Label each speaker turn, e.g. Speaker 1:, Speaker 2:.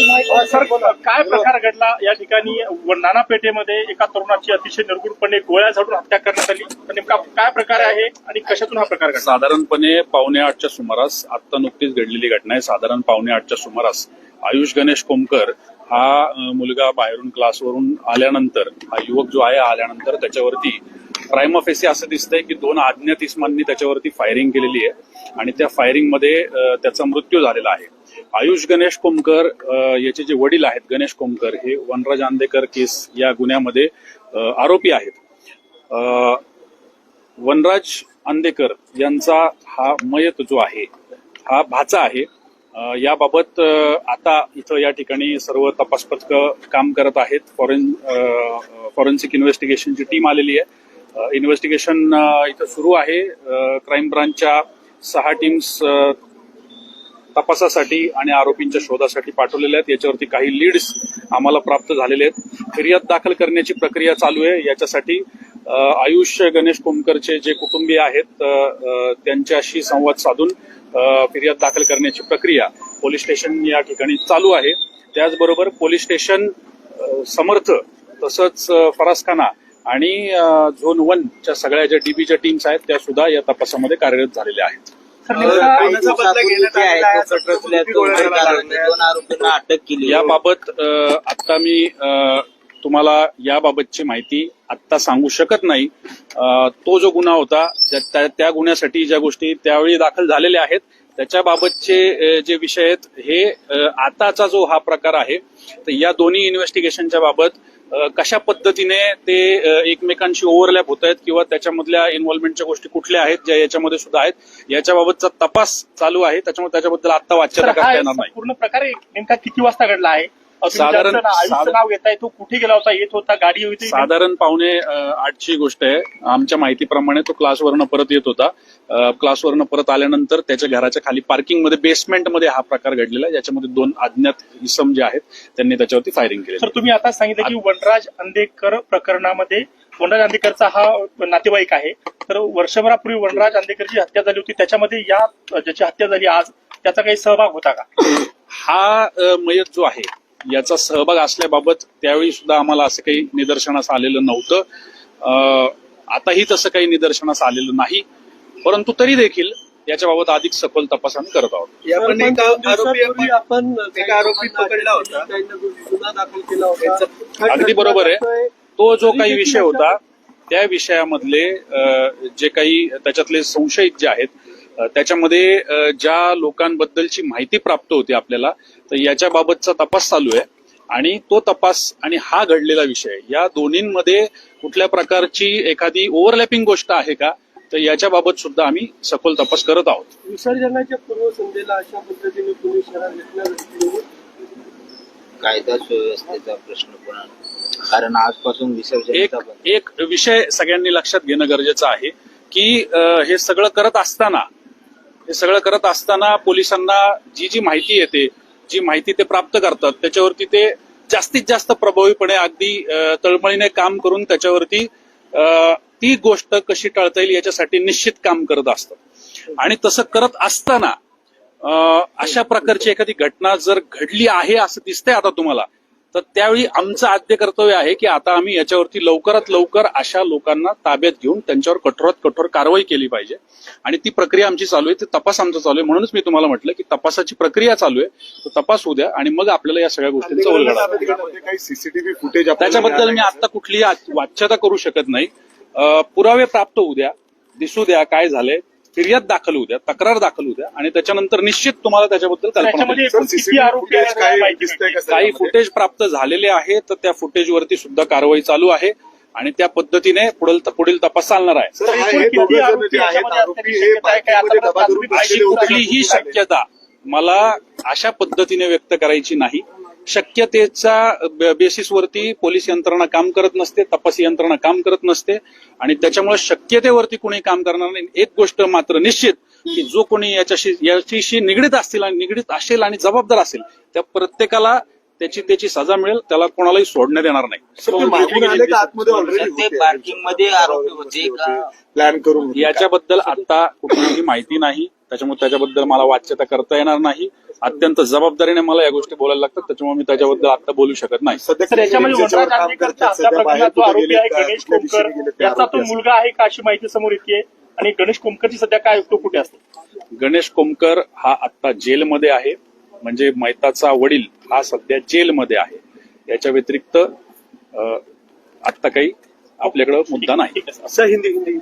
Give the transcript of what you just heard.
Speaker 1: Sir काय प्रकार घडला? या ठिकाणी नाना पेठेमध्ये एका तरुणाची अतिशय निर्गुणपणे गोळ्या झाडून हत्या करण्यात आली. नेमका काय प्रकार आहे आणि कशातून हा प्रकार घडला?
Speaker 2: साधारणपणे पावणे आठच्या सुमारास आत्ता नुकतीच घडलेली घटना आहे. साधारण पावणे आठच्या सुमारास आयुष गणेश कोमकर हा मुलगा बाहेरून क्लासवरून आल्यानंतर हा युवक जो आहे आल्यानंतर त्याच्यावरती प्राईम ऑफेसी असं दिसतंय की दोन अज्ञात इस्मांनी त्याच्यावरती फायरिंग केलेली आहे. आणि त्या फायरिंगमध्ये त्याचा मृत्यू झालेला आहे. आयुष गणेश कोमकर याचे जे वडील आहेत गणेश कोमकर हे वनराज आंदेकर केस या गुन्ह्यामध्ये आरोपी आहेत. वनराज आंदेकर यांचा हा मयत जो आहे हा भाचा आहे. याबाबत आता इथं या ठिकाणी सर्व तपास पथक काम करत आहेत. फॉरेन फॉरेन्सिक इन्व्हेस्टिगेशनची टीम आलेली आहे. इन्व्हेस्टिगेशन इथं सुरू आहे. क्राईम ब्रांचच्या सहा टीम्स तपासासाठी आणि आरोपींच्या शोधासाठी पाठवलेल्या आहेत. याच्यावरती काही लीड्स आम्हाला प्राप्त झालेले आहेत. फिर्याद दाखल करण्याची प्रक्रिया चालू आहे. याच्यासाठी आयुष्य गणेश कोमकरचे जे कुटुंबीय आहेत त्यांच्याशी संवाद साधून फिर्याद दाखल करण्याची प्रक्रिया पोलीस स्टेशन या ठिकाणी चालू आहे. त्याचबरोबर पोलीस स्टेशन समर्थ तसंच फरासखाना आणि झोन झोन वनच्या सगळ्या ज्या डीबीच्या टीम्स आहेत त्या सुद्धा या तपासामध्ये कार्यरत झालेल्या आहेत.
Speaker 1: सर नेमका
Speaker 3: आरोपींना अटक केली.
Speaker 2: याबाबत अ, आत्ता मी अ, तुम्हाला याबाबतची माहिती आत्ता सांगू शकत नाही अ, तो जो गुन्हा होता त्या- त्या- त्या गुन्ह्यासाठी ज्या गोष्टी त्यावेळी दाखल झालेल्या आहेत त्याच्याबाबतचे अ, जे विषय आहेत हे अ, आताचा जो हा प्रकार आहे तर या दोन्ही इन्व्हेस्टिगेशनच्या बाबत कशा पद्धतीने ते एकमेकांशी ओव्हरलॅप होत आहेत किंवा त्याच्यामधल्या इन्व्हॉल्वमेंटच्या गोष्टी कुठल्या आहेत ज्या याच्यामध्ये सुद्धा आहेत याच्याबाबतचा तपास चालू आहे. त्याच्यामुळे त्याच्याबद्दल आत्ता वाच्यता करता येणार नाही.
Speaker 1: पूर्ण प्रकार नेमका किती वाजता घडला आहे?
Speaker 2: साधारण-
Speaker 1: नाव घेताय तो कुठे गेला होता येत होता गाडी होती
Speaker 2: साधारण पावणे आठची गोष्ट आहे. आमच्या माहितीप्रमाणे तो क्लासवरनं परत येत होता. क्लासवरनं परत आल्यानंतर त्याच्या घराच्या खाली पार्किंगमध्ये बेसमेंटमध्ये हा प्रकार घडलेला आहे. ज्याच्यामध्ये दोन अज्ञात इसम जे आहेत त्यांनी त्याच्यावरती फायरिंग केली
Speaker 1: सर तुम्ही आता सांगितलं की वनराज अंधेकर प्रकरणामध्ये वनराज अंधेकरचा हा नातेवाईक आहे. तर वर्षभरापूर्वी वनराज अंधेकरची हत्या झाली होती. त्याच्यामध्ये या ज्याची हत्या झाली आज त्याचा काही सहभाग होता का?
Speaker 2: हा मयत जो आहे याचा सहभाग असल्याबाबत त्यावेळी सुद्धा आम्हाला असं काही निदर्शनास आलेलं नव्हतं. अ, आताही तसं काही निदर्शनास आलेलं नाही. परंतु तरी देखील याच्याबाबत अधिक सखोल तपास आम्ही करत आहोत.
Speaker 4: यापण एका आरोपी
Speaker 3: आपण
Speaker 4: एका आरोपी पकडला होता.
Speaker 3: गुन्हा दाखल केला होता.
Speaker 2: अगदी बरोबर आहे. तो जो काही विषय होता त्या विषयामधले जे काही त्याच्यातले संशयित जे आहेत त्याच्यामध्ये ज्या लोकांबद्दलची माहिती प्राप्त होती आपल्याला तर याच्याबाबतचा तपास चालू आहे. आणि तो तपास आणि हा घडलेला विषय या दोन्हींमध्ये कुठल्या प्रकारची एखादी ओव्हरलॅपिंग गोष्ट आहे का? तर याच्याबाबत सुद्धा आम्ही सखोल तपास करत आहोत.
Speaker 3: विसर्जनाच्या पूर्वसंध्येला अशा पद्धतीने पोलीस शहरात
Speaker 4: कायदा सुव्यवस्थेचा प्रश्न पुन्हा कारण आजपासून
Speaker 2: एक
Speaker 4: विसर्जनाचा बंद.
Speaker 2: एक विषय सगळ्यांनी लक्षात घेणं गरजेचं आहे की हे सगळं करत असताना हे सगळं करत असताना पोलिसांना जी जी माहिती येते जी माहिती ते प्राप्त करतात त्याच्यावरती ते जास्तीत जास्त प्रभावीपणे अगदी तळमळीने काम करून त्याच्यावरती ती गोष्ट कशी टाळता येईल याच्यासाठी निश्चित काम करत असतात. आणि तसं करत असताना अशा प्रकारची एखादी घटना जर घडली आहे असं दिसतंय आता तुम्हाला तर त्यावेळी आमचं आद्य कर्तव्य आहे की आता आम्ही याच्यावरती लवकरात लवकर अशा लोकांना ताब्यात घेऊन त्यांच्यावर कठोरात कठोर कारवाई केली पाहिजे. आणि ती प्रक्रिया आमची चालू आहे. ती तपास आमचा चालू आहे. म्हणूनच मी तुम्हाला म्हटलं की तपासाची प्रक्रिया चालू आहे. तो तपास होऊ द्या आणि मग आपल्याला या सगळ्या गोष्टींचा उलगडा
Speaker 5: काही सीसीटीव्ही फुटेज
Speaker 2: त्याच्याबद्दल मी आता कुठलीही वाच्यता करू शकत नाही. पुरावे प्राप्त होऊ द्या. दिसू द्या काय झालंय. फिर्याद दाखल होऊ द्या तक्रार दाखल होऊ द्या आणि त्याच्यानंतर निश्चित तुम्हाला त्याच्याबद्दल कल्पना काही फुटेज प्राप्त झालेले आहे तर त्या फुटेजवरती सुद्धा कारवाई चालू आहे आणि त्या पद्धतीने पुढील पुढील तपास चालणार आहे.
Speaker 5: हा हे हे.
Speaker 2: कुठलीही शक्यता मला अशा पद्धतीने व्यक्त करायची नाही. शक्यतेच्या बे- बेसिसवरती पोलीस यंत्रणा काम करत नसते तपास यंत्रणा काम करत नसते आणि त्याच्यामुळे शक्यतेवरती कोणी काम करणार नाही. एक गोष्ट मात्र निश्चित की जो कोणी याच्याशी याच्याशी निगडीत असतील आणि निगडीत असेल आणि जबाबदार असेल त्या प्रत्येकाला त्याची त्याची सजा मिळेल त्याला कोणालाही सोडण्यात येणार नाही.
Speaker 5: सर, ते मागून आले का? आतमध्ये ऑलरेडी
Speaker 4: ते पार्किंगमध्ये आरोपी होते का?
Speaker 5: प्लॅन करून होते.
Speaker 2: याच्याबद्दल आता कुठलीही माहिती नाही. त्याच्यामुळे त्याच्याबद्दल मला वाच्यता करता येणार नाही. अत्यंत जबाबदारीने मला या गोष्टी बोलायला लागतात त्याच्यामुळे मी त्याच्याबद्दल आता बोलू शकत नाही.
Speaker 1: याचा तो. मुलगा आहे का अशी माहिती समोर येते आणि गणेश कोमकरची सध्या काय तो कुठे असतो
Speaker 2: गणेश कोमकर हा आत्ता जेलमध्ये आहे. म्हणजे मैताचा वडील हा सध्या जेलमध्ये आहे. याच्या व्यतिरिक्त अं, आत्ता काही आपल्याकडे मुद्दा नाही.
Speaker 6: हिंदी